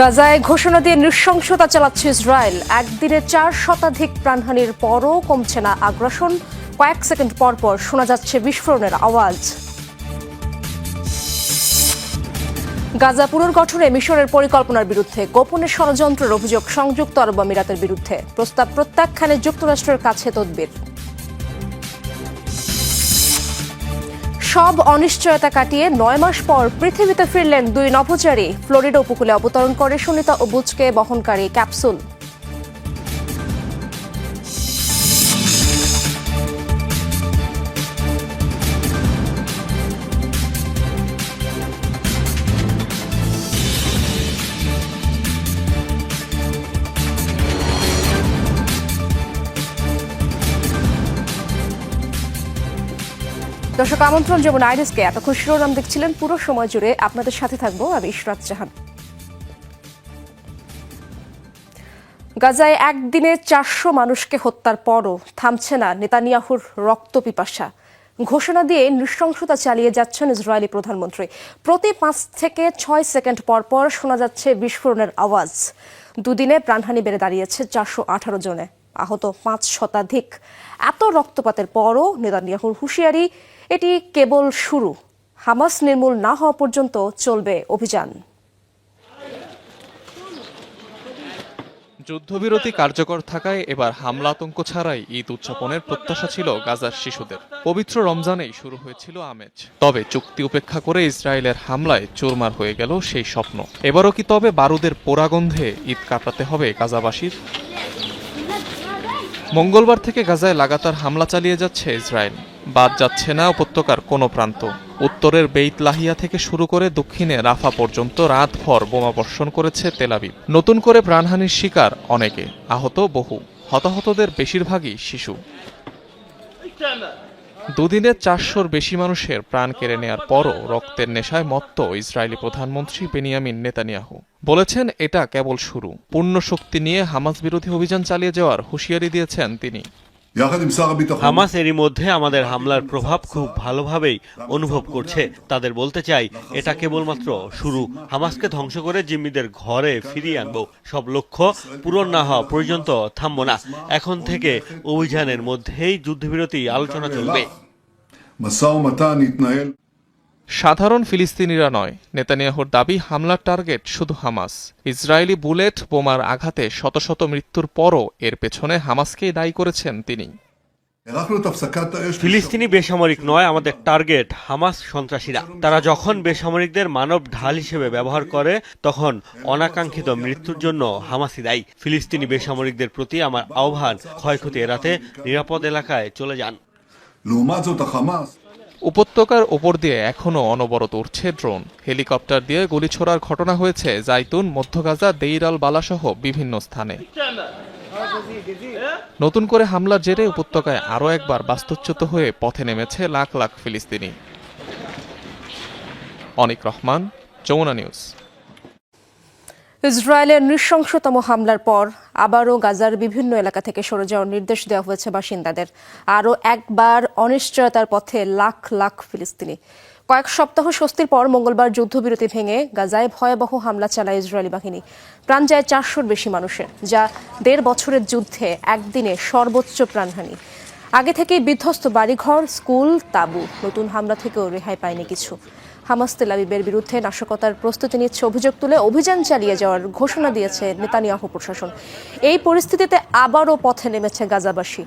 গাজায় ঘোষণা দিয়ে নৃশংসতা চালাচ্ছে ইসরায়েল। একদিনে চার শতাধিক প্রাণহানির পরও কমছে না আগ্রাসন। কয়েক সেকেন্ড পর পর শোনা যাচ্ছে বিস্ফোরণের আওয়াজ। গাজা পুনর্গঠনে মিশরের পরিকল্পনার বিরুদ্ধে, গোপনে ষড়যন্ত্রের অভিযোগ সংযুক্ত আরব আমিরাতের বিরুদ্ধে। প্রস্তাব প্রত্যাখ্যানে যুক্তরাষ্ট্রের কাছে তদবির। সব অনিশ্চয়তা কাটিয়ে নয় মাস পর পৃথিবীতে ফিরলেন দুই নভোচারী। ফ্লোরিডা উপকূলে অবতরণ করে সুনিতা ও বুচকে বহনকারী ক্যাপসুল। দর্শক, আমন্ত্রণ যেমন আইরিসকে এতক্ষণ শিরোনাম দেখছিলেন পুরো সময় জুড়ে আপনাদের সাথে থাকব আমি ইশরাত জাহান। গাজায় একদিনে চারশো মানুষকে হত্যার পরও থামছে না নেতানিয়াহুর রক্ত পিপাসা। ঘোষণা দিয়ে নৃশংসতা চালিয়ে যাচ্ছেন ইসরায়েলি প্রধানমন্ত্রী। প্রতি পাঁচ থেকে ছয় সেকেন্ড পর পর শোনা যাচ্ছে বিস্ফোরণের আওয়াজ। দুদিনে প্রাণহানি বেড়ে দাঁড়িয়েছে চারশো আঠারো জনে। আহত পাঁচ শতাধিক। এত রক্তপাতের পরও নেতানিয়াহুর হুঁশিয়ারি এটি কেবল শুরু। হামাস নির্মূল না হওয়া পর্যন্ত চলবে অভিযান। যুদ্ধবিরতি কার্যকর থাকায় এবার হামলা আতঙ্ক ছাড়াই ঈদ উদযাপনের প্রত্যাশা ছিল গাজার শিশুদের। পবিত্র রমজানেই শুরু হয়েছিল আমেজ। তবে চুক্তি উপেক্ষা করে ইসরায়েলের হামলায় চুরমার হয়ে গেল সেই স্বপ্ন। এবারও কি তবে বারুদের পোড়াগন্ধে ঈদ কাটাতে হবে গাজাবাসীর? মঙ্গলবার থেকে গাজায় লাগাতার হামলা চালিয়ে যাচ্ছে ইসরায়েল। বাদ যাচ্ছে না উপত্যকার কোনো প্রান্ত। উত্তরের বেইত লাহিয়া থেকে শুরু করে দক্ষিণে রাফা পর্যন্ত রাতভর বোমাবর্ষণ করেছে তেলাবিব নতুন করে প্রাণহানির শিকার অনেকে, আহত বহু, হতাহতদের বেশিরভাগই শিশু। দুদিনে চারশোর বেশি মানুষের প্রাণ কেড়ে নেয়ার পরও রক্তের নেশায় মত্ত ইসরায়েলি প্রধানমন্ত্রী বেনিয়ামিন নেতানিয়াহু। বলেছেন, এটা কেবল শুরু। পূর্ণ শক্তি নিয়ে হামাস বিরোধী অভিযান চালিয়ে যাওয়ার হুঁশিয়ারি দিয়েছেন তিনি। হামাস এরই মধ্যে আমাদের হামলার প্রভাব খুব ভালোভাবেই অনুভব করছে তাদের বলতে চাই এটা কেবলমাত্র শুরু হামাসকে ধ্বংস করে জিম্মিদের ঘরে ফিরিয়ে আনব সব লক্ষ্য পূরণ না হওয়া পর্যন্ত থামবো না এখন থেকে অভিযানের মধ্যেই যুদ্ধবিরতি আলোচনা চলবে সাধারণ ফিলিস্তিনিরা নয়। নেতানিয়াহুর দাবি, হামলার টার্গেট শুধু হামাস। ইসরায়েলি বুলেট বোমার আঘাতে শত শত মৃত্যুর পরও এর পেছনে হামাসকেই দায়ী করেছেন তিনি। ফিলিস্তিনি বেসামরিক নয়, আমাদের টার্গেট হামাস সন্ত্রাসীরা। তারা যখন বেসামরিকদের মানব ঢাল হিসেবে ব্যবহার করে, তখন অনাকাঙ্ক্ষিত মৃত্যুর জন্য হামাসই দায়ী। ফিলিস্তিনি বেসামরিকদের প্রতি আমার আহ্বান, ক্ষয়ক্ষতি এড়াতে নিরাপদ এলাকায় চলে যান। উপত্যকার ওপর দিয়ে এখনও অনবরত উঠছে ড্রোন। হেলিকপ্টার দিয়ে গুলি ছোড়ার ঘটনা হয়েছে জাইতুন, মধ্য গাজা, দেইরাল, বালাসহ বিভিন্ন স্থানে। নতুন করে হামলার জেরে উপত্যকায় আরও একবার বাস্তুচ্যুত হয়ে পথে নেমেছে লাখ লাখ ফিলিস্তিনি। অনিক রহমান, যমুনা নিউজ। ইসরায়েলের নৃশংসতম হামলার পর আবারও গাজার বিভিন্ন এলাকা থেকে সরে যাওয়ার নির্দেশ দেওয়া হয়েছে বাসিন্দাদের। আরও একবার অনিশ্চয়তার পথে লাখ লাখ ফিলিস্তিনি। কয়েক সপ্তাহ স্বস্তির পর মঙ্গলবার যুদ্ধবিরতি ভেঙে গাজায় ভয়াবহ হামলা চালায় ইসরায়েলি বাহিনী। প্রাণ যায় চারশোর বেশি মানুষের, যা দেড় বছরের যুদ্ধে একদিনে সর্বোচ্চ প্রাণহানি। আগে থেকেই বিধ্বস্ত বাড়িঘর, স্কুল, তাঁবু। নতুন হামলা থেকেও রেহাই পায়নি কিছু। হামাস তেলাবিবের বিরুদ্ধে নাশকতার প্রস্তুতি নিচ্ছে অভিযোগ তুলে অভিযান চালিয়ে যাওয়ার ঘোষণা দিয়েছে নেতানিয়াহু প্রশাসন। এই পরিস্থিতিতে আবারও পথে নেমেছে গাজাবাসী।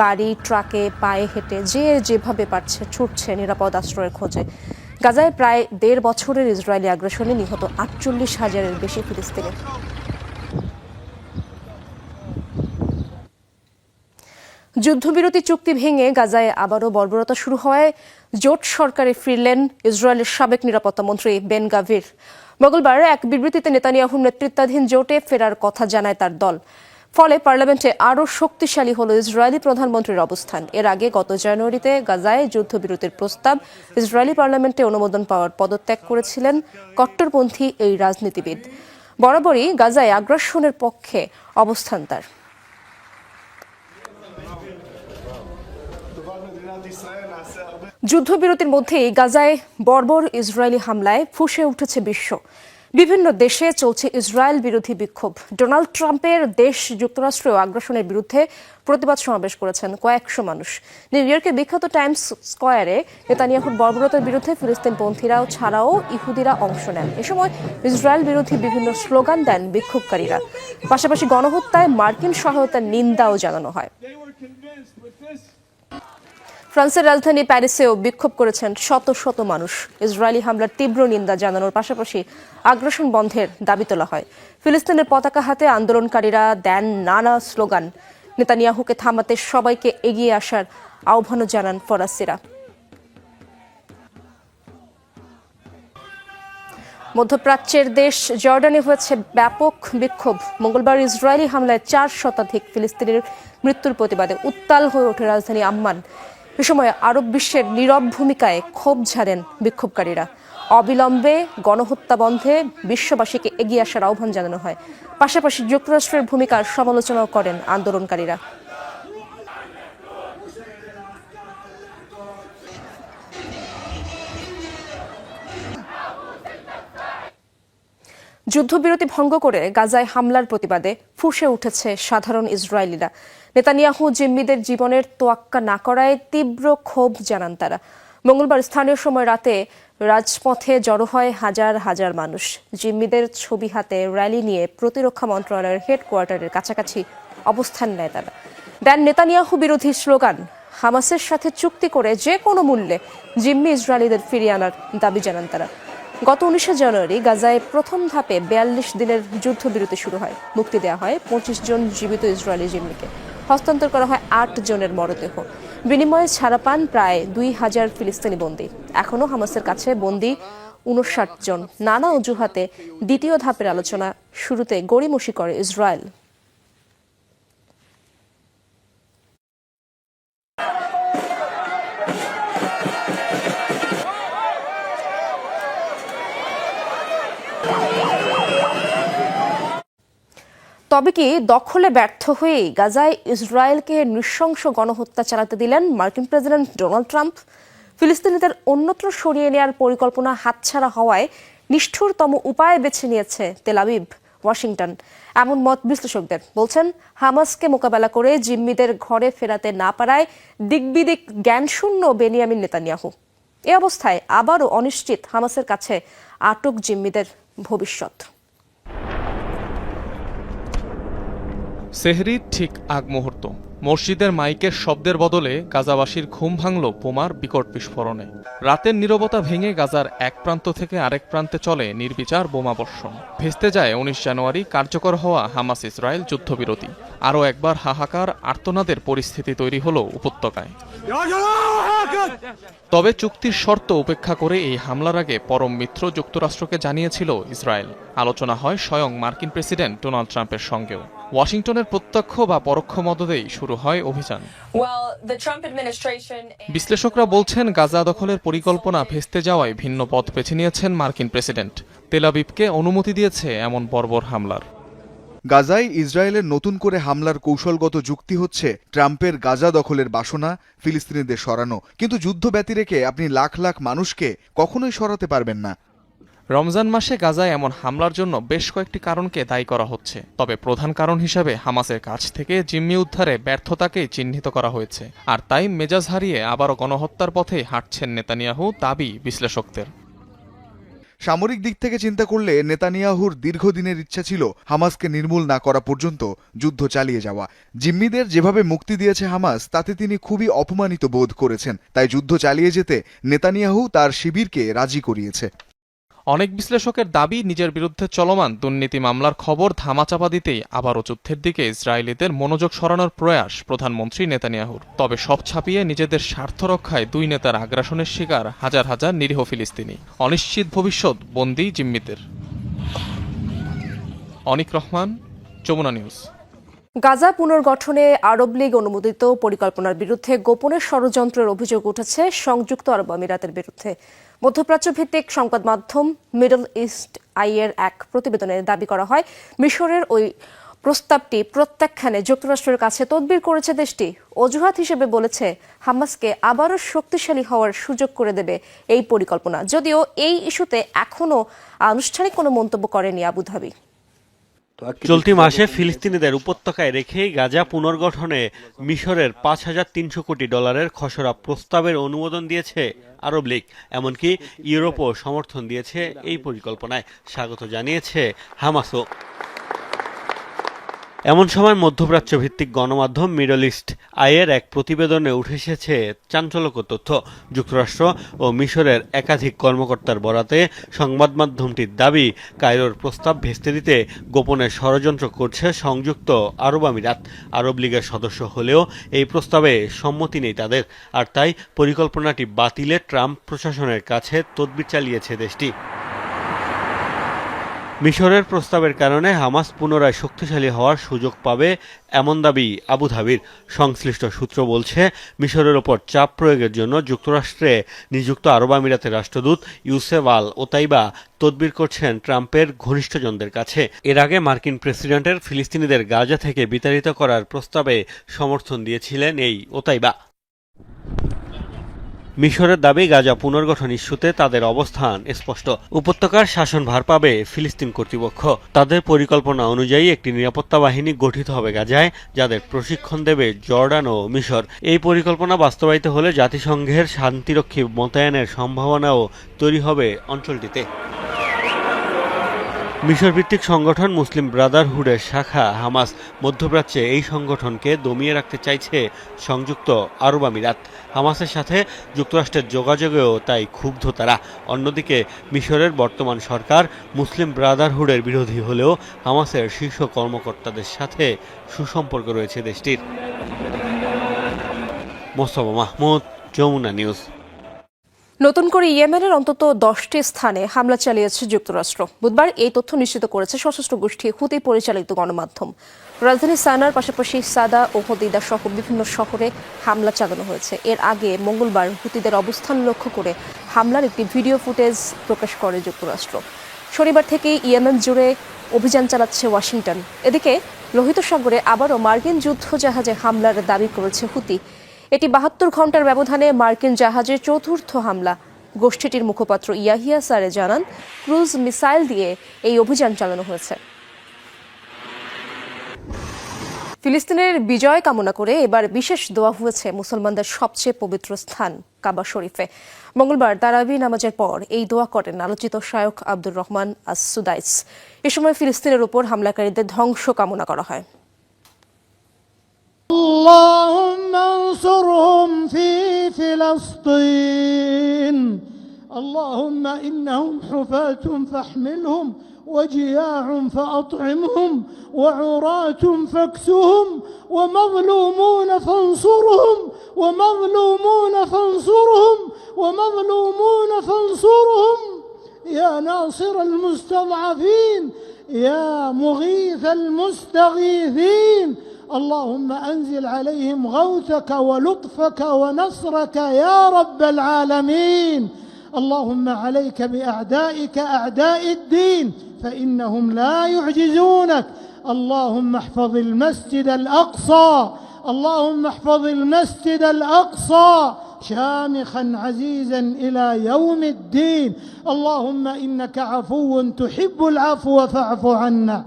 গাড়ি, ট্রাকে পায়ে হেঁটে যে যেভাবে পারছে ছুটছে নিরাপদ আশ্রয়ের খোঁজে। গাজায় প্রায় দেড় বছরের ইসরায়েলি আগ্রাসনে নিহত আটচল্লিশ হাজারের বেশি ফিলিস্তিনি। যুদ্ধবিরতি চুক্তি ভেঙে গাজায় আবারও বর্বরতা শুরু হওয়ায় জোট সরকারে ফিরলেন ইসরায়েলের সাবেক নিরাপত্তা মন্ত্রী বেন গাভির। মঙ্গলবার এক বিবৃতিতে নেতানিয়াহুর নেতৃত্বাধীন জোটে ফেরার কথা জানায় তার দল। ফলে পার্লামেন্টে আরও শক্তিশালী হল ইসরায়েলি প্রধানমন্ত্রীর অবস্থান। এর আগে গত জানুয়ারিতে গাজায় যুদ্ধবিরতির প্রস্তাব ইসরায়েলি পার্লামেন্টে অনুমোদন পাওয়ার পদত্যাগ করেছিলেন কট্টরপন্থী এই রাজনীতিবিদ। বরাবরই গাজায় আগ্রাসনের পক্ষে অবস্থান তার। যুদ্ধবিরতির মধ্যেই গাজায় বর্বর ইসরায়েলি হামলায় ফুঁসে উঠেছে বিশ্ব। বিভিন্ন দেশে চলছে ইসরায়েল বিরোধী বিক্ষোভ। ডোনাল্ড ট্রাম্পের দেশ যুক্তরাষ্ট্রীয় আগ্রাসনের বিরুদ্ধে প্রতিবাদ সমাবেশ করেছেন কয়েকশো মানুষ। নিউ ইয়র্কের বিখ্যাত টাইমস স্কোয়ারে নেতানিয়াহুর বর্বরতার বিরুদ্ধে ফিলিস্তিনপন্থীরাও ছাড়াও ইহুদিরা অংশ নেন। এ সময় ইসরায়েল বিরোধী বিভিন্ন স্লোগান দেন বিক্ষোভকারীরা। পাশাপাশি গণহত্যায় মার্কিন সহায়তার নিন্দাও জানানো হয়। ফ্রান্সের রাজধানী প্যারিসেও বিক্ষোভ করেছেন শত শত মানুষ। ইসরায়েলি হামলার তীব্র নিন্দা জানানোর পাশাপাশি আগ্রাসন বন্ধের দাবি তোলা হয়। ফিলিস্তিনের পতাকা হাতে আন্দোলনকারীরা দেন নানা স্লোগান। নেতানিয়াহুকে থামাতে সবাইকে এগিয়ে আসার আহ্বানও জানান ফরাসিরা। মধ্যপ্রাচ্যের দেশ জর্ডানে হয়েছে ব্যাপক বিক্ষোভ। মঙ্গলবার ইসরায়েলি হামলায় চার শতাধিক ফিলিস্তিনের মৃত্যুর প্রতিবাদে উত্তাল হয়ে ওঠে রাজধানী আম্মান। এ সময় আরব বিশ্বের নীরব ভূমিকায় ক্ষোভ ঝাড়েন বিক্ষোভকারীরা। অবিলম্বে গণহত্যা বন্ধে বিশ্ববাসীকে এগিয়ে আসার আহ্বান জানানো হয়। পাশাপাশি যুক্তরাষ্ট্রের ভূমিকার সমালোচনাও করেন আন্দোলনকারীরা। যুদ্ধবিরতি ভঙ্গ করে গাজায় হামলার প্রতিবাদে ফুঁসে উঠেছে সাধারণ ইসরায়েলিরা। নেতানিয়াহু জিম্মিদের জীবনের তোয়াক্কা না করায় তীব্র ক্ষোভ জানান তারা। মঙ্গলবার স্থানীয় সময় রাতে রাজপথে জড়ো হয় হাজার হাজার মানুষ। জিম্মিদের ছবি হাতে র্যালি নিয়ে প্রতিরক্ষা মন্ত্রণালয়ের হেডকোয়ার্টারের কাছাকাছি অবস্থান নেয় তারা। দেন নেতানিয়াহু বিরোধী স্লোগান, হামাসের সাথে চুক্তি করে যে কোনো মূল্যে জিম্মি ইসরায়েলিদের ফিরিয়ে আনার দাবি জানান তারা। গত উনিশে জানুয়ারি গাজায় প্রথম ধাপে বিয়াল্লিশ দিনের যুদ্ধবিরতি শুরু হয়। মুক্তি দেওয়া হয় পঁচিশ জন জীবিত ইসরায়েলি জিম্মিকে। হস্তান্তর করা হয় আট জনের মরদেহ। বিনিময়ে ছাড়া পান প্রায় দুই হাজার ফিলিস্তিনি বন্দী। এখনও হামাসের কাছে বন্দি উনষাট জন। নানা অজুহাতে দ্বিতীয় ধাপের আলোচনা শুরুতে গড়িমসি করে ইসরায়েল। তবে কি দখলে ব্যর্থ হয়েই গাজায় ইসরায়েলকে নৃশংস গণহত্যা চালাতে দিলেন মার্কিন প্রেসিডেন্ট ডোনাল্ড ট্রাম্প। ফিলিস্তিনিদের অন্যত্র সরিয়ে নেওয়ার পরিকল্পনা হাতছাড়া হওয়ায় নিষ্ঠুরতম উপায় বেছে নিয়েছে তেলাবিব ওয়াশিংটন। এমন মত বিশ্লেষকদের বলছেন, হামাসকে মোকাবেলা করে জিম্মিদের ঘরে ফেরাতে না পারায় দিকবিদিক জ্ঞানশূন্য বেনিয়ামিন নেতানিয়াহু। এ অবস্থায় আবারও অনিশ্চিত হামাসের কাছে আটক জিম্মিদের ভবিষ্যৎ। সেহরির ঠিক আগ মুহূর্ত। মসজিদের মাইকের শব্দের বদলে গাজাবাসীর ঘুম ভাঙল বোমার বিকট বিস্ফোরণে। রাতের নীরবতা ভেঙে গাজার এক প্রান্ত থেকে আরেক প্রান্তে চলে নির্বিচার বোমা বর্ষণ। ভেস্তে যায় উনিশ জানুয়ারি কার্যকর হওয়া হামাস ইসরায়েল যুদ্ধবিরতি। আরও একবার হাহাকার, আর্তনাদের পরিস্থিতি তৈরি হল উপত্যকায়। তবে চুক্তির শর্ত উপেক্ষা করে এই হামলার আগে পরম মিত্র যুক্তরাষ্ট্রকে জানিয়েছিল ইসরায়েল। আলোচনা হয় স্বয়ং মার্কিন প্রেসিডেন্ট ডোনাল্ড ট্রাম্পের সঙ্গেও। ওয়াশিংটনের প্রত্যক্ষ বা পরোক্ষ মদদেই শুরু হয় অভিযান। বিশ্লেষকরা বলছেন গাজা দখলের পরিকল্পনা ভেস্তে যাওয়ায় ভিন্ন পথ বেছে নিয়েছেন মার্কিন প্রেসিডেন্ট। তেলাবিবকে অনুমতি দিয়েছে এমন বর্বর হামলার। গাজায় ইসরায়েলের নতুন করে হামলার কৌশলগত যুক্তি হচ্ছে ট্রাম্পের গাজা দখলের বাসনা, ফিলিস্তিনিদের সরানো। কিন্তু যুদ্ধ ব্যতি রেখে আপনি লাখ লাখ মানুষকে কখনোই সরাতে পারবেন না। রমজান মাসে গাজায় এমন হামলার জন্য বেশ কয়েকটি কারণকে দায়ী করা হচ্ছে। তবে প্রধান কারণ হিসাবে হামাসের কাছ থেকে জিম্মি উদ্ধারে ব্যর্থতাকেই চিহ্নিত করা হয়েছে। আর তাই মেজাজ হারিয়ে আবারও গণহত্যার পথে হাঁটছেন নেতানিয়াহু দাবি বিশ্লেষকদের। সামরিক দিক থেকে চিন্তা করলে নেতানিয়াহুর দীর্ঘদিনের ইচ্ছা ছিল হামাসকে নির্মূল না করা পর্যন্ত যুদ্ধ চালিয়ে যাওয়া। জিম্মিদের যেভাবে মুক্তি দিয়েছে হামাস, তাতে তিনি খুবই অপমানিত বোধ করেছেন। তাই যুদ্ধ চালিয়ে যেতে নেতানিয়াহু তার শিবিরকে রাজি করিয়েছে। অনেক বিশ্লেষকের দাবি, নিজের বিরুদ্ধে চলমান দুর্নীতি মামলার খবর ধামাচাপা দিতেই আবারও যুদ্ধের দিকে ইসরায়েলিদের মনোযোগ সরানোর প্রয়াস প্রধানমন্ত্রী নেতানিয়াহুর। তবে সব ছাপিয়ে নিজেদের স্বার্থ রক্ষায় দুই নেতার আগ্রাসনের শিকার হাজার হাজার নিরীহ ফিলিস্তিনি। অনিশ্চিত ভবিষ্যৎ, বন্দি জিম্মিদের। অনিক রহমান, যমুনা নিউজ। গাজা পুনর্গঠনে আরব লীগ অনুমোদিত পরিকল্পনার বিরুদ্ধে গোপনে ষড়যন্ত্রের অভিযোগ উঠেছে সংযুক্ত আরব আমিরাতের বিরুদ্ধে। মধ্যপ্রাচ্য ভিত্তিক সংবাদ মাধ্যম মিডল ইস্ট আইয়ের এক প্রতিবেদনে দাবি করা হয়, মিশরের ওই প্রস্তাবটি প্রত্যাখ্যানে যুক্তরাষ্ট্রের কাছে তদবির করেছে দেশটি। অজুহাত হিসেবে বলেছে, হামাসকে আবারও শক্তিশালী হওয়ার সুযোগ করে দেবে এই পরিকল্পনা। যদিও এই ইস্যুতে এখনও আনুষ্ঠানিক কোনো মন্তব্য করেনি আবুধাবি। চলতি মাসে ফিলিস্তিনিদের উপত্যকায় রেখেই গাজা পুনর্গঠনে মিশরের পাঁচ হাজার তিনশো কোটি ডলারের খসড়া প্রস্তাবের অনুমোদন দিয়েছে আরব লীগ এমনকি ইউরোপও সমর্থন দিয়েছে এই পরিকল্পনায়। স্বাগত জানিয়েছে হামাসও। এমন সময় মধ্যপ্রাচ্য ভিত্তিক গণমাধ্যম মিডল ইস্ট আইয়ের এক প্রতিবেদনে উঠে এসেছে চাঞ্চল্যকর তথ্য। যুক্তরাষ্ট্র ও মিশরের একাধিক কর্মকর্তার বরাতে সংবাদ মাধ্যমটির দাবি, কায়রোর প্রস্তাব ভেস্তে দিতে গোপনে ষড়যন্ত্র করছে সংযুক্ত আরব আমিরাত। আরব লীগের সদস্য হলেও এই প্রস্তাবে সম্মতি নেই তাদের। আর তাই পরিকল্পনাটি বাতিলে ট্রাম্প প্রশাসনের কাছে তদবির চালিয়েছে দেশটি। মিশরের প্রস্তাবের কারণে হামাস পুনরায় শক্তিশালী হওয়ার সুযোগ পাবে এমন দাবি আবুধাবির সংশ্লিষ্ট সূত্র বলছে, মিশরের ওপর চাপ প্রয়োগের জন্য যুক্তরাষ্ট্রে নিযুক্ত আরব আমিরাতের রাষ্ট্রদূত ইউসেফ আল ওতাইবা তদবির করছেন ট্রাম্পের ঘনিষ্ঠজনদের কাছে। এর আগে মার্কিন প্রেসিডেন্টের ফিলিস্তিনিদের গাজা থেকে বিতাড়িত করার প্রস্তাবে সমর্থন দিয়েছিলেন এই ওতাইবা। মিশরের দাবি গাজা পুনর্গঠন ইস্যুতে তাদের অবস্থান স্পষ্ট। উপত্যকার শাসন ভার পাবে ফিলিস্তিন কর্তৃপক্ষ। তাদের পরিকল্পনা অনুযায়ী একটি নিরাপত্তা বাহিনী গঠিত হবে গাজায়, যাদের প্রশিক্ষণ দেবে জর্ডান ও মিশর। এই পরিকল্পনা বাস্তবায়িত হলে জাতিসংঘের শান্তিরক্ষী মোতায়েনের সম্ভাবনাও তৈরি হবে অঞ্চলটিতে। মিশর ভিত্তিক সংগঠন মুসলিম ব্রাদারহুডের শাখা হামাস মধ্যপ্রাচ্যে এই সংগঠনকে দমিয়ে রাখতে চাইছে সংযুক্ত আরব আমিরাত। হামাসের সাথে যুক্তরাষ্ট্রের যোগাযোগেও তাই ক্ষুব্ধ তারা। অন্যদিকে মিশরের বর্তমান সরকার মুসলিম ব্রাদারহুডের বিরোধী হলেও হামাসের শীর্ষ কর্মকর্তাদের সাথে সুসম্পর্ক রয়েছে দেশটির। মোস্তফা মাহমুদ, যমুনা নিউজ। নতুন করে ইয়েমেনের অন্তত দশটি স্থানে হামলা চালিয়েছে যুক্তরাষ্ট্র। বুধবার এই তথ্য নিশ্চিত করেছে সশস্ত্র গোষ্ঠী হুতি পরিচালিত গণমাধ্যম। রাজধানী সানার পাশাপাশি সাদা ও হদিদা সহ বিভিন্ন শহরে হামলা চালানো হয়েছে। এর আগে মঙ্গলবার হুতিদের অবস্থান লক্ষ্য করে হামলার একটি ভিডিও ফুটেজ প্রকাশ করে যুক্তরাষ্ট্র। শনিবার থেকে ইয়েমেন জুড়ে অভিযান চালাচ্ছে ওয়াশিংটন। এদিকে লোহিত সাগরে আবারও মার্কিন যুদ্ধজাহাজে হামলার দাবি করেছে হুতি। এটি বাহাত্তর ঘণ্টার ব্যবধানে মার্কিন জাহাজের চতুর্থ হামলা। গোষ্ঠীটির মুখপাত্র ইয়াহিয়া সারে জানান, ক্রুজ মিসাইল দিয়ে এই অভিযান চালানো হয়েছে। ফিলিস্তিনের বিজয় কামনা করে এবার বিশেষ দোয়া হয়েছে মুসলমানদের সবচেয়ে পবিত্র স্থান কাবা শরীফে। মঙ্গলবার তারাবি নামাজের পর এই দোয়া করেন আলোচিত Sheikh Abdur Rahman As Sudais এ সময় ফিলিস্তিনের উপর হামলাকারীদের ধ্বংস কামনা করা হয়। اللهم انصرهم في فلسطين. اللهم إنهم حفاة فاحملهم وجياع فأطعمهم وعراة فاكسهم ومظلومون فانصرهم ومظلومون فانصرهم ومظلومون فانصرهم. يا ناصر المستضعفين يا مغيث المستغيثين اللهم أنزل عليهم غوثك ولطفك ونصرك يا رب العالمين. اللهم عليك بأعدائك أعداء الدين فإنهم لا يعجزونك. اللهم احفظ المسجد الأقصى. اللهم احفظ المسجد الأقصى شامخا عزيزا إلى يوم الدين. اللهم إنك عفو تحب العفو فاعف عنا.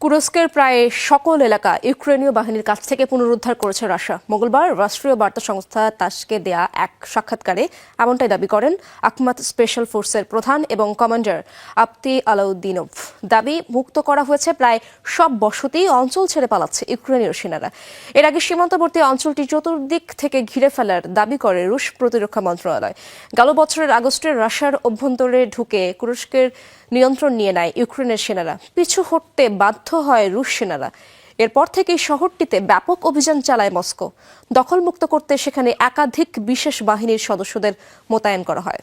কুরস্কের প্রায় সকল এলাকা ইউক্রেনীয় বাহিনীর কাছ থেকে পুনরুদ্ধার করেছে রাশিয়া। মঙ্গলবার রাষ্ট্রীয় বার্তা সংস্থা তাসকে দেয়া এক সাক্ষাৎকারে এমনটাই দাবি করেন আকমাত স্পেশাল ফোর্সের প্রধান এবং কমান্ডার আপতি আলাউদ্দিনভ। দাবি মুক্ত করা হয়েছে প্রায় সব বসতি অঞ্চল ছেড়ে পালাচ্ছে ইউক্রেনীয় সেনারা। এর আগে সীমান্তবর্তী অঞ্চলটি চতুর্দিক থেকে ঘিরে ফেলার দাবি করে রুশ প্রতিরক্ষা মন্ত্রণালয়। গেল বছরের আগস্টে রাশিয়ার অভ্যন্তরে ঢুকে কুরস্কের নিয়ন্ত্রণ নিয়ে নেয় ইউক্রেনের সেনারা। পিছু হটতে বাধ্য হয় রুশ সেনারা। এরপর থেকে শহরটিতে ব্যাপক অভিযান চালায় মস্কো। দখলমুক্ত করতে সেখানে একাধিক বিশেষ বাহিনীর সদস্যদের মোতায়েন করা হয়।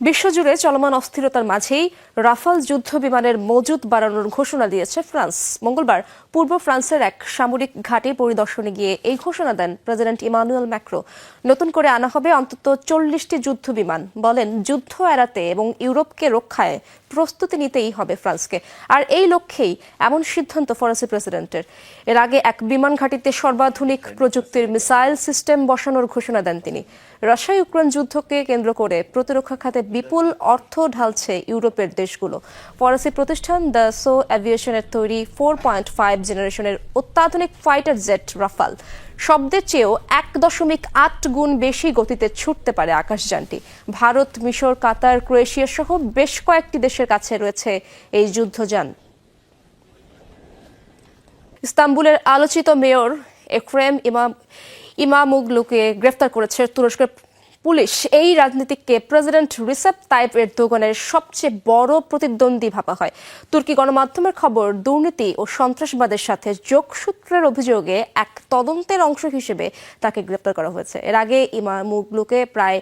বিশ্বজুড়ে চলমান অস্থিরতার মাঝেই রাফাল যুদ্ধ বিমানের মজুদ বাড়ানোর ঘোষণা দিয়েছে ফ্রান্স। মঙ্গলবার পূর্ব ফ্রান্সের এক সামরিক ঘাঁটি পরিদর্শনে গিয়ে এই ঘোষণা দেন প্রেসিডেন্ট ইমানুয়েল ম্যাক্রো। নতুন করে আনা হবে অন্তত চল্লিশটি যুদ্ধ বিমান, বলেন যুদ্ধ এড়াতে এবং ইউরোপকে রক্ষায় প্রস্তুতি নিতেই হবে ফ্রান্সকে। আর এই লক্ষ্যেই এমন সিদ্ধান্ত ফরাসি প্রেসিডেন্টের। এর আগে এক বিমান ঘাঁটিতে সর্বাধুনিক প্রযুক্তির মিসাইল সিস্টেম বসানোর ঘোষণা দেন তিনি। রাশিয়া ইউক্রেন যুদ্ধকে কেন্দ্র করে প্রতিরক্ষা খাতে বিপুল অর্থ ঢালছে ইউরোপের দেশগুলো। ফরাসি প্রতিষ্ঠান দ্য সো অ্যাভিয়েশনের তৈরি ফোর পয়েন্ট ফাইভ জেনারেশনের অত্যাধুনিক ফাইটার জেট রাফাল। শব্দের চেয়েও এক দশমিক আট গুণ বেশি গতিতে ছুটতে পারে আকাশযানটি। ভারত, মিশর, কাতার, ক্রোয়েশিয়া সহ বেশ কয়েকটি দেশের কাছে রয়েছে এই যুদ্ধযান। ইস্তাম্বুলের আলোচিত মেয়র এক্রেম ইমাম ইমামুগলুকে গ্রেফতার করেছে তুরস্কের পুলিশ। এই রাজনীতিককে প্রেসিডেন্ট রিসেপ তাইপ এরদোগানের সবচেয়ে বড় প্রতিদ্বন্দ্বী ভাবা হয়। তুর্কি গণমাধ্যমের খবর, দুর্নীতি ও সন্ত্রাসবাদের সাথে যোগসূত্রের অভিযোগে এক তদন্তের অংশ হিসেবে তাকে গ্রেপ্তার করা হয়েছে। এর আগে ইমামুগলুকে প্রায়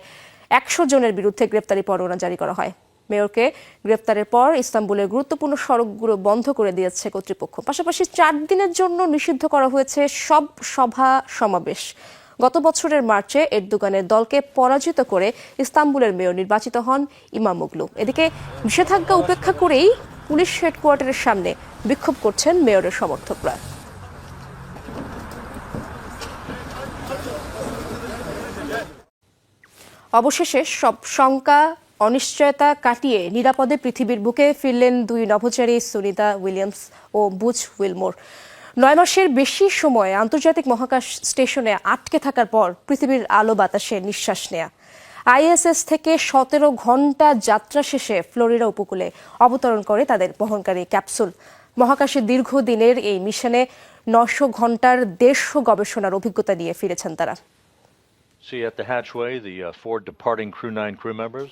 একশো জনের বিরুদ্ধে গ্রেপ্তারি পরোয়ানা জারি করা হয়। মেয়রকে গ্রেপ্তারের পর ইস্তাম্বুলের গুরুত্বপূর্ণ সড়কগুলো বন্ধ করে দিয়েছে কর্তৃপক্ষ। পাশাপাশি চার দিনের জন্য নিষিদ্ধ করা হয়েছে সব সভা সমাবেশ। গত বছরের মার্চে এরদোগানের দলকে পরাজিত করে ইস্তাম্বুলের মেয়র নির্বাচিত হন ইমামুগলু এদিকে নিষেধাজ্ঞা উপেক্ষা করেই পুলিশ হেডকোয়ার্টারের সামনে বিক্ষোভ করছেন মেয়রের সমর্থকরা। অবশেষে সব শঙ্কা অনিশ্চয়তা কাটিয়ে নিরাপদে পৃথিবীর বুকে ফিরলেন দুই নভোচারী সুনিতা উইলিয়ামস ও বুচ উইলমোর। নয় মাসের বেশি সময় আন্তর্জাতিক মহাকাশ স্টেশনে আটকে থাকার পর পৃথিবীর আলো বাতাসে নিঃশ্বাস নেয়া। আইএসএস থেকে সতেরো ঘণ্টা যাত্রা শেষে ফ্লোরিডা উপকূলে অবতরণ করে তাদের বহনকারী ক্যাপসুল। মহাকাশে দীর্ঘদিনের এই মিশনে নশো ঘণ্টার দেড়শো গবেষণার অভিজ্ঞতা নিয়ে ফিরেছেন তারা।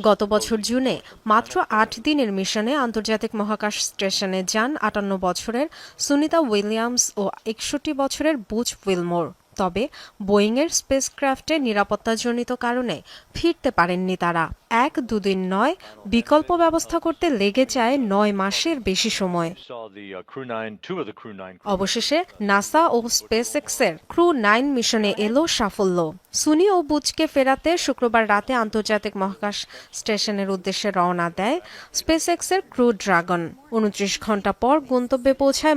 গত বছর জুনে, মাত্র আট দিনের মিশনে আন্তর্জাতিক মহাকাশ স্টেশনে যান আটান্ন বছরের সুনিতা উইলিয়ামস ও একষট্টি বছরের বুচ উইলমোর। তবে বোয়িংয়ের স্পেসক্রাফটে নিরাপত্তাজনিত কারণে ফিরতে পারেননি তারা। এক দুদিন নয় বিকল্প ব্যবস্থা করতে লেগে যায় নয় মাসের বেশি সময়। Uh, Crew 9, two of the Crew 9 crew. অবশেষে নাসা ও স্পেসএক্সের ক্রু নাইন মিশনে এলো সাফল্য। সুনি ও বুচকে ফেরাতে শুক্রবার রাতে আন্তর্জাতিক মহাকাশ স্টেশনের উদ্দেশ্যে রওনা দেয় স্পেসএক্সের ক্রু ড্রাগন উনত্রিশ ঘণ্টা পর গন্তব্যে পৌঁছায়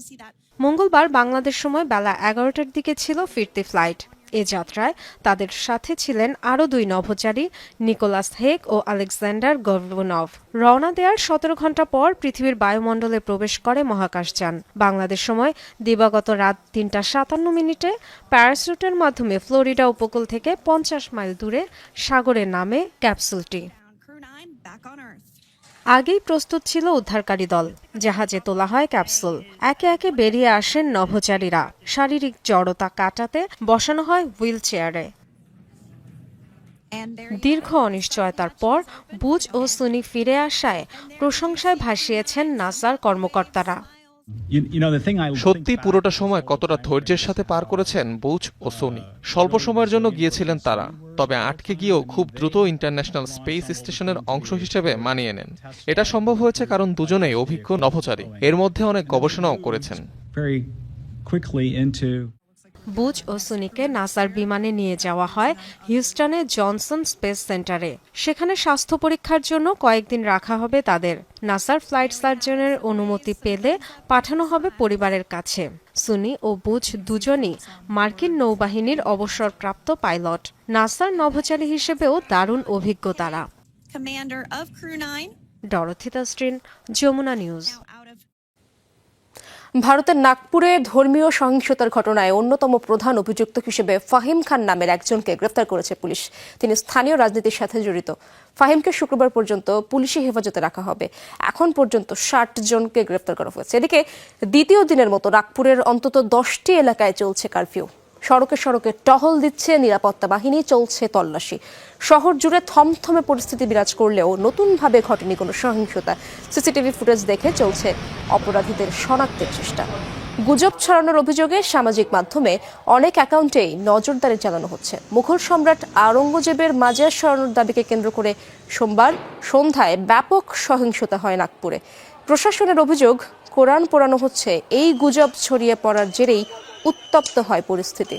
see that মঙ্গলবার বাংলাদেশ সময় বেলা এগারোটার দিকে ছিল ফিরতি ফ্লাইট। এ যাত্রায় তাদের সাথে ছিলেন আরও দুই নভোচারী, নিকোলাস হেক ও আলেকজান্ডার গভনভ রওনা দেওয়ার সতেরো ঘণ্টা পর পৃথিবীর বায়ুমণ্ডলে প্রবেশ করে মহাকাশযান। বাংলাদেশ সময় দিবাগত রাত তিনটা সাতান্ন মিনিটে প্যারাসুটের মাধ্যমে ফ্লোরিডা উপকূল থেকে পঞ্চাশ মাইল দূরে সাগরে নামে ক্যাপসুলটি। আগেই প্রস্তুত ছিল উদ্ধারকারী দল। জাহাজে তোলা হয় ক্যাপসুল। একে একে বেরিয়ে আসেন নভোচারীরা। শারীরিক জড়তা কাটাতে বসানো হয় হুইল চেয়ারে দীর্ঘ অনিশ্চয়তার পর বুজ ও সুনি ফিরে আসায় প্রশংসায় ভাসিয়েছেন নাসার কর্মকর্তারা। সত্যি পুরোটা সময় কতটা ধৈর্যের সাথে পার করেছেন বুচ ও সোনি। স্বল্প সময়ের জন্য গিয়েছিলেন তারা তবে আটকে গিয়েও খুব দ্রুত ইন্টারন্যাশনাল স্পেস স্টেশনের অংশ হিসেবে মানিয়ে নেন। এটা সম্ভব হয়েছে কারণ দুজনেই অভিজ্ঞ নভোচারী। এর মধ্যে অনেক গবেষণাও করেছেন। বুজ ও সুনিকে নাসার বিমানে নিয়ে যাওয়া হয় হিউস্টনে জনসন স্পেস সেন্টারে। সেখানে স্বাস্থ্য পরীক্ষার জন্য কয়েকদিন রাখা হবে তাদের। নাসার ফ্লাইট সার্জনের অনুমতি পেলে পাঠানো হবে পরিবারের কাছে। সুনি ও বুজ দুজনই মার্কিন নৌবাহিনীর অবসরপ্রাপ্ত পাইলট। নাসার নভোচারী হিসেবেও দারুণ অভিজ্ঞ তারা। Commander of crew 9 ডরথিতা স্ট্রিন যমুনা নিউজ। ভারতের নাগপুরে ধর্মীয় সহিংসতার ঘটনায় অন্যতম প্রধান অভিযুক্ত হিসেবে ফাহিম খান নামের একজনকে গ্রেফতার করেছে পুলিশ। তিনি স্থানীয় রাজনীতির সাথে জড়িত। ফাহিমকে শুক্রবার পর্যন্ত পুলিশি হেফাজতে রাখা হবে। এখন পর্যন্ত ষাট জনকে গ্রেফতার করা হয়েছে। এদিকে দ্বিতীয় দিনের মতো নাগপুরের অন্তত দশটি এলাকায় চলছে কারফিউ। সড়কে সড়কে টহল দিচ্ছে নিরাপত্তা বাহিনী, চলছে তল্লাশি। শহর জুড়ে থমথমে পরিস্থিতি বিরাজ করলেও নতুনভাবে ঘটেনি কোনো সহিংসতা। সিসিটিভি ফুটেজ দেখে চলছে অপরাধীদের শনাক্তের চেষ্টা। গুজব ছড়ানোর অভিযোগে সামাজিক মাধ্যমে অনেক অ্যাকাউন্টেই নজরদারি চালানো হচ্ছে। মুঘল সম্রাট আওরঙ্গজেবের মাজার সরানোর দাবিকে কেন্দ্র করে সোমবার সন্ধ্যায় ব্যাপক সহিংসতা হয় নাগপুরে। প্রশাসনের অভিযোগ, কোরআন পোড়ানো হচ্ছে, এই গুজব ছড়িয়ে পড়ার জেরেই উত্তপ্ত হয় পরিস্থিতি।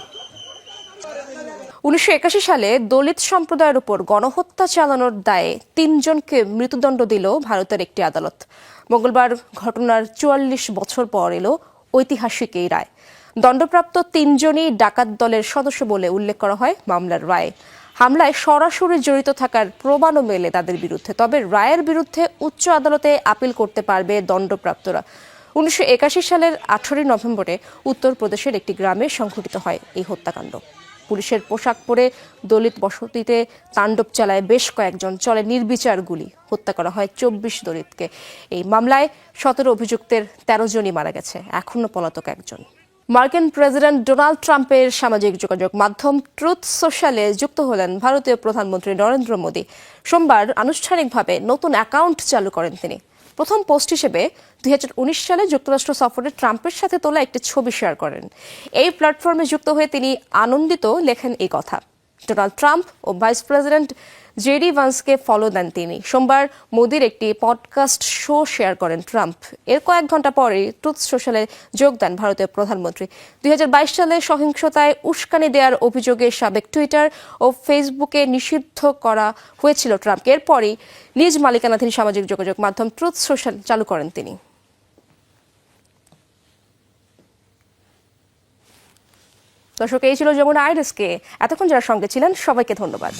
উনিশশো একাশি সালে দলিত সম্প্রদায়ের উপর গণহত্যা চালানোর দায়ে তিনজনকে মৃত্যুদণ্ড দিল ভারতের একটি আদালত। মঙ্গলবার ঘটনার চুয়াল্লিশ বছর পর এলো ঐতিহাসিক এই রায়। দণ্ডপ্রাপ্ত তিনজনই ডাকাত দলের সদস্য বলে উল্লেখ করা হয় মামলার রায়ে। হামলায় সরাসরি জড়িত থাকার প্রমাণও মেলে তাদের বিরুদ্ধে। তবে রায়ের বিরুদ্ধে উচ্চ আদালতে আপিল করতে পারবে দণ্ডপ্রাপ্তরা। উনিশশো একাশি সালের আঠারোই নভেম্বরে উত্তরপ্রদেশের একটি গ্রামে সংঘটিত হয় এই হত্যাকাণ্ড। পুলিশের পোশাক পরে দলিত বসতিতে তাণ্ডব চালায় বেশ কয়েকজন, চলে নির্বিচার গুলি। হত্যা করা হয় চব্বিশ দলিতকে। এই মামলায় সতেরো অভিযুক্তের তেরো জনই মারা গেছে এখনও পলাতক একজন। মার্কিন প্রেসিডেন্ট ডোনাল্ড ট্রাম্পের সামাজিক যোগাযোগ মাধ্যম ট্রুথ সোশ্যালে যুক্ত হলেন ভারতীয় প্রধানমন্ত্রী নরেন্দ্র মোদী। সোমবার আনুষ্ঠানিকভাবে নতুন অ্যাকাউন্ট চালু করেন তিনি। প্রথম পোস্ট হিসেবে দুই হাজার উনিশ সালে যুক্তরাষ্ট্র সফরে ট্রাম্পের সাথে তোলা একটি ছবি শেয়ার করেন। এই প্ল্যাটফর্মে যুক্ত হয়ে তিনি আনন্দিত লেখেন এই কথা। ডোনাল্ড ট্রাম্প ও ভাইস প্রেসিডেন্ট জেডি ভান্সকে ফলো দেন তিনি। সোমবার মোদির একটি পডকাস্ট শো শেয়ার করেন ট্রাম্প এর কয়েক ঘণ্টা পরেই ট্রুথ সোশ্যালে যোগ দেন ভারতের প্রধানমন্ত্রী। দুই হাজার বাইশ সালে সহিংসতায় উস্কানি দেওয়ার অভিযোগে সাবেক টুইটার ও ফেসবুকে নিষিদ্ধ করা হয়েছিল ট্রাম্পকে এরপরই নিজ মালিকানাধীন সামাজিক যোগাযোগ মাধ্যম ট্রুথ সোশ্যাল চালু করেন তিনি। দর্শক এই ছিল যমুনা আইরিসকে এতক্ষণ যারা সঙ্গে ছিলেন সবাইকে ধন্যবাদ।